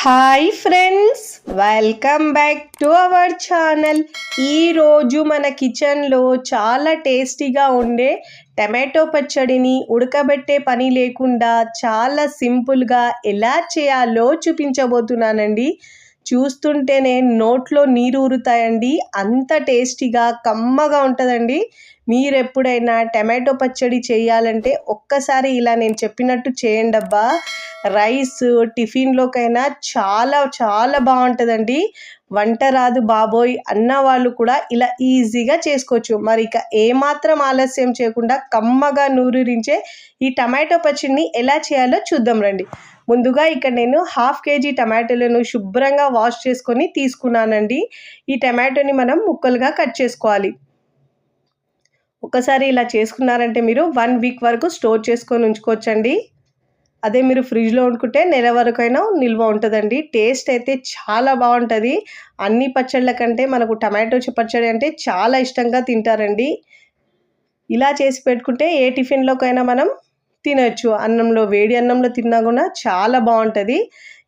Hi friends welcome back to our channel ఈరోజు మన కిచెన్లో చాలా టేస్టీగా ఉండే టమాటో పచ్చడిని ఉడకబెట్టే పని లేకుండా చాలా సింపుల్గా ఎలా చేయాలో చూపించబోతున్నానండి. చూస్తుంటేనే నోట్లో నీరు ఊరుతాయండి. అంత టేస్టీగా కమ్మగా ఉంటుందండి. మీరు ఎప్పుడైనా టమాటో పచ్చడి చేయాలంటే ఒక్కసారి ఇలా నేను చెప్పినట్టు చేయండి అబ్బా. రైస్ టిఫిన్లోకైనా చాలా చాలా బాగుంటుందండి. వంట రాదు బాబోయ్ అన్న వాళ్ళు కూడా ఇలా ఈజీగా చేసుకోవచ్చు. మరి ఇక ఏమాత్రం ఆలస్యం చేయకుండా కమ్మగా నూరూరించే ఈ టమాటో పచ్చడిని ఎలా చేయాలో చూద్దాం రండి. ముందుగా ఇక్కడ నేను హాఫ్ కేజీ టమాటోలను శుభ్రంగా వాష్ చేసుకొని తీసుకున్నానండి. ఈ టమాటోని మనం ముక్కలుగా కట్ చేసుకోవాలి. ఒకసారి ఇలా చేసుకున్నారంటే మీరు వన్ వీక్ వరకు స్టోర్ చేసుకొని ఉంచుకోవచ్చండి. అదే మీరు ఫ్రిడ్జ్లో ఉండుకుంటే నెల వరకైనా నిల్వ ఉంటుందండి. టేస్ట్ అయితే చాలా బాగుంటుంది. అన్ని పచ్చళ్ళ కంటే మనకు టమాటో పచ్చడి అంటే చాలా ఇష్టంగా తింటారండి. ఇలా చేసి పెట్టుకుంటే ఏ టిఫిన్లోకైనా మనం తినచ్చు. అన్నంలో వేడి అన్నంలో తిన్నా కూడా చాలా బాగుంటుంది.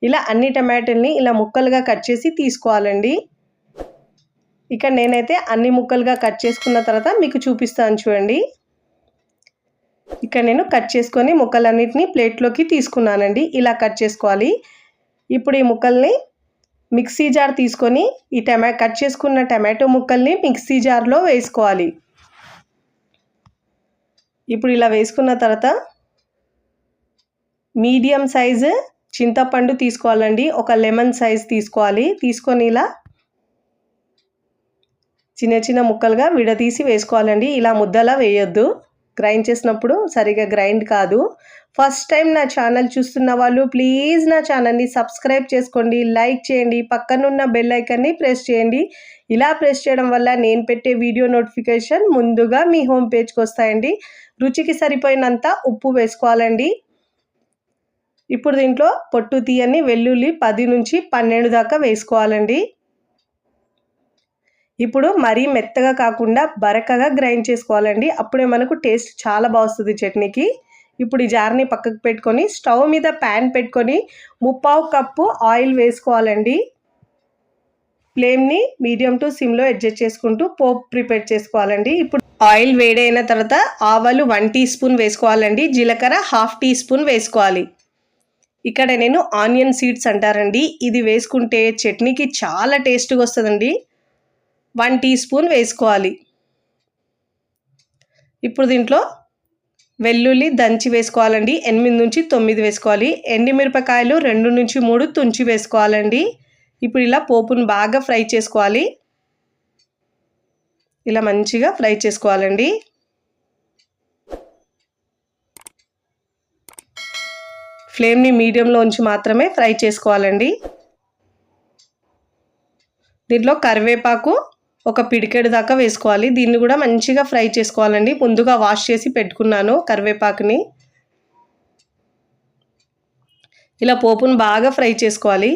ఇలా అన్ని టమాటోల్ని ఇలా ముక్కలుగా కట్ చేసి తీసుకోవాలండి. ఇక నేనైతే అన్ని ముక్కలుగా కట్ చేసుకున్న తర్వాత మీకు చూపిస్తాను చూడండి. ఇక్కడ నేను కట్ చేసుకొని ముక్కలన్నిటిని ప్లేట్లోకి తీసుకున్నానండి. ఇలా కట్ చేసుకోవాలి. ఇప్పుడు ఈ ముక్కల్ని మిక్సీ జార్ తీసుకొని ఈ టమా కట్ చేసుకున్న టమాటో ముక్కల్ని మిక్సీ జార్లో వేసుకోవాలి. ఇప్పుడు ఇలా వేసుకున్న తర్వాత మీడియం సైజు చింతపండు తీసుకోవాలండి. ఒక లెమన్ సైజ్ తీసుకోవాలి. తీసుకొని ఇలా చిన్న చిన్న ముక్కలుగా విడదీసి వేసుకోవాలండి. ఇలా ముద్దలా వేయొద్దు. గ్రైండ్ చేసినప్పుడు సరిగా గ్రైండ్ కాదు. ఫస్ట్ టైం నా ఛానల్ చూస్తున్న వాళ్ళు ప్లీజ్ నా ఛానల్ని సబ్స్క్రైబ్ చేసుకోండి. లైక్ చేయండి. పక్కనున్న బెల్ ఐకన్ని ప్రెస్ చేయండి. ఇలా ప్రెస్ చేయడం వల్ల నేను పెట్టే వీడియో నోటిఫికేషన్ ముందుగా మీ హోమ్ పేజ్కి వస్తాయండి. రుచికి సరిపోయినంత ఉప్పు వేసుకోవాలండి. ఇప్పుడు దీంట్లో పొట్టు తీయని వెల్లుల్లి పది నుంచి పన్నెండు దాకా వేసుకోవాలండి. ఇప్పుడు మరీ మెత్తగా కాకుండా బరకగా గ్రైండ్ చేసుకోవాలండి. అప్పుడే మనకు టేస్ట్ చాలా బాగుస్తుంది చట్నీకి. ఇప్పుడు ఈ జార్ని పక్కకు పెట్టుకొని స్టవ్ మీద ప్యాన్ పెట్టుకొని ముప్పావు కప్పు ఆయిల్ వేసుకోవాలండి. ఫ్లేమ్ని మీడియం టు సిమ్లో అడ్జస్ట్ చేసుకుంటూ పోప్ ప్రిపేర్ చేసుకోవాలండి. ఇప్పుడు ఆయిల్ వేడైన తర్వాత ఆవాలు వన్ టీ స్పూన్ వేసుకోవాలండి. జీలకర్ర హాఫ్ టీ స్పూన్ వేసుకోవాలి. ఇక్కడ నేను ఆనియన్ సీడ్స్ అంటారండి. ఇది వేసుకుంటే చట్నీకి చాలా టేస్ట్గా వస్తుందండి. వన్ టీ స్పూన్ వేసుకోవాలి. ఇప్పుడు దీంట్లో వెల్లుల్లి దంచి వేసుకోవాలండి. ఎనిమిది నుంచి తొమ్మిది వేసుకోవాలి. ఎండిమిరపకాయలు రెండు నుంచి మూడు తుంచి వేసుకోవాలండి. ఇప్పుడు ఇలా పోపును బాగా ఫ్రై చేసుకోవాలి. ఇలా మంచిగా ఫ్రై చేసుకోవాలండి. ఫ్లేమ్ని మీడియంలో ఉంచి మాత్రమే ఫ్రై చేసుకోవాలండి. దీంట్లో కరివేపాకు ఒక పిడికెడు దాకా వేసుకోవాలి. దీన్ని కూడా మంచిగా ఫ్రై చేసుకోవాలండి. ముందుగా వాష్ చేసి పెట్టుకున్నాను కరివేపాకుని. ఇలా పోపును బాగా ఫ్రై చేసుకోవాలి.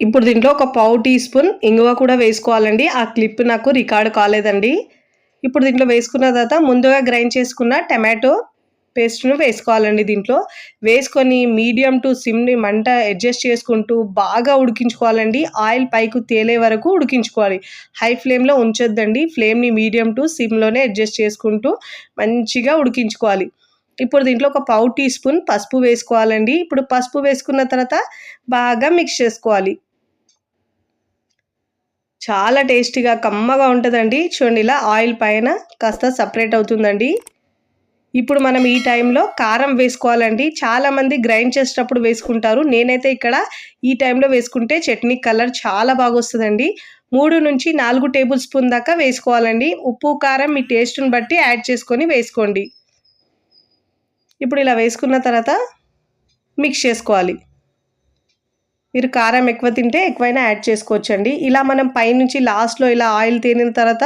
ఇప్పుడు దీంట్లో ఒక పావు టీ స్పూన్ ఇంగువ కూడా వేసుకోవాలండి. ఆ క్లిప్ నాకు రికార్డ్ కాలేదండి. ఇప్పుడు దీంట్లో వేసుకున్న తర్వాత ముందుగా గ్రైండ్ చేసుకున్న టమాటో పేస్ట్ను వేసుకోవాలండి దీంట్లో. వేసుకొని మీడియం టు సిమ్ని మంట అడ్జస్ట్ చేసుకుంటూ బాగా ఉడికించుకోవాలండి. ఆయిల్ పైకి తేలే వరకు ఉడికించుకోవాలి. హై ఫ్లేమ్లో ఉంచొద్దండి. ఫ్లేమ్ని మీడియం టు సిమ్లోనే అడ్జస్ట్ చేసుకుంటూ మంచిగా ఉడికించుకోవాలి. ఇప్పుడు దీంట్లో ఒక పావు టీ స్పూన్ పసుపు వేసుకోవాలండి. ఇప్పుడు పసుపు వేసుకున్న తర్వాత బాగా మిక్స్ చేసుకోవాలి. చాలా టేస్టీగా కమ్మగా ఉంటుందండి. చూడండి ఇలా ఆయిల్ పైన కాస్త సపరేట్ అవుతుందండి. ఇప్పుడు మనం ఈ టైంలో కారం వేసుకోవాలండి. చాలామంది గ్రైండ్ చేసేటప్పుడు వేసుకుంటారు. నేనైతే ఇక్కడ ఈ టైంలో వేసుకుంటే చట్నీ కలర్ చాలా బాగా వస్తుందండి మూడు నుంచి నాలుగు టేబుల్ స్పూన్ దాకా వేసుకోవాలండి. ఉప్పు కారం మీ టేస్ట్ని బట్టి యాడ్ చేసుకొని వేసుకోండి. ఇప్పుడు ఇలా వేసుకున్న తర్వాత మిక్స్ చేసుకోవాలి. మీరు కారం ఎక్కువ తింటే ఎక్కువైనా యాడ్ చేసుకోవచ్చండి. ఇలా మనం పైనుంచి లాస్ట్లో ఇలా ఆయిల్ తేలిన తర్వాత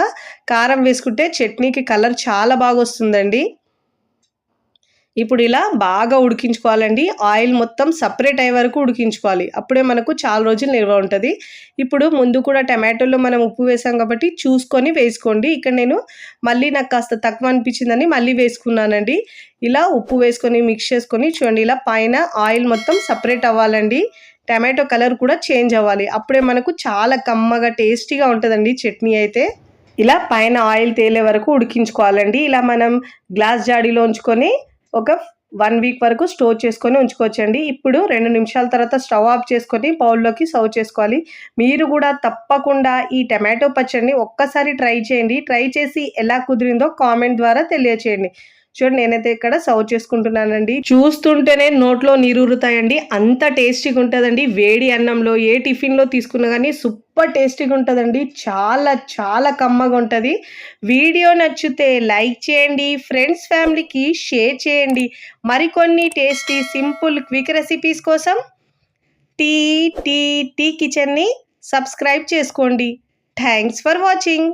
కారం వేసుకుంటే చట్నీకి కలర్ చాలా బాగా వస్తుందండి ఇప్పుడు ఇలా బాగా ఉడికించుకోవాలండి. ఆయిల్ మొత్తం సపరేట్ అయ్యే వరకు ఉడికించుకోవాలి. అప్పుడే మనకు చాలా రోజులు నిల్వ ఉంటుంది. ఇప్పుడు ముందు కూడా టమాటోలో మనం ఉప్పు వేసాం కాబట్టి చూసుకొని వేసుకోండి. ఇక్కడ నేను మళ్ళీ నాకు కాస్త తక్కువ అనిపించిందని మళ్ళీ వేసుకున్నానండి. ఇలా ఉప్పు వేసుకొని మిక్స్ చేసుకొని చూడండి. ఇలా పైన ఆయిల్ మొత్తం సపరేట్ అవ్వాలండి. టమాటో కలర్ కూడా చేంజ్ అవ్వాలి. అప్పుడే మనకు చాలా కమ్మగా టేస్టీగా ఉంటుందండి చట్నీ అయితే. ఇలా పైన ఆయిల్ తేలే వరకు ఉడికించుకోవాలండి. ఇలా మనం గ్లాస్ జాడీలో ఉంచుకొని ఒక వన్ వీక్ వరకు స్టోర్ చేసుకొని ఉంచుకోవచ్చండి. ఇప్పుడు రెండు నిమిషాల తర్వాత స్టవ్ ఆఫ్ చేసుకొని బౌల్లోకి సర్వ్ చేసుకోవాలి. మీరు కూడా తప్పకుండా ఈ టమాటో పచ్చడిని ఒక్కసారి ట్రై చేయండి. ట్రై చేసి ఎలా కుదిరిందో కామెంట్ ద్వారా తెలియచేయండి. చూడండి నేనైతే ఇక్కడ సర్వ్ చేసుకుంటున్నానండి. చూస్తుంటేనే నోట్లో నీరూరుతాయండి అంత టేస్టీగా ఉంటుందండి. వేడి అన్నంలో ఏ టిఫిన్లో తీసుకున్నా కానీ సూపర్ టేస్టీగా ఉంటుందండి. చాలా చాలా కమ్మగా ఉంటుంది. వీడియో నచ్చితే లైక్ చేయండి. ఫ్రెండ్స్ ఫ్యామిలీకి షేర్ చేయండి. మరికొన్ని టేస్టీ సింపుల్ క్విక్ రెసిపీస్ కోసం టీ టీ టీ కిచెన్ని సబ్స్క్రైబ్ చేసుకోండి. Thanks for watching.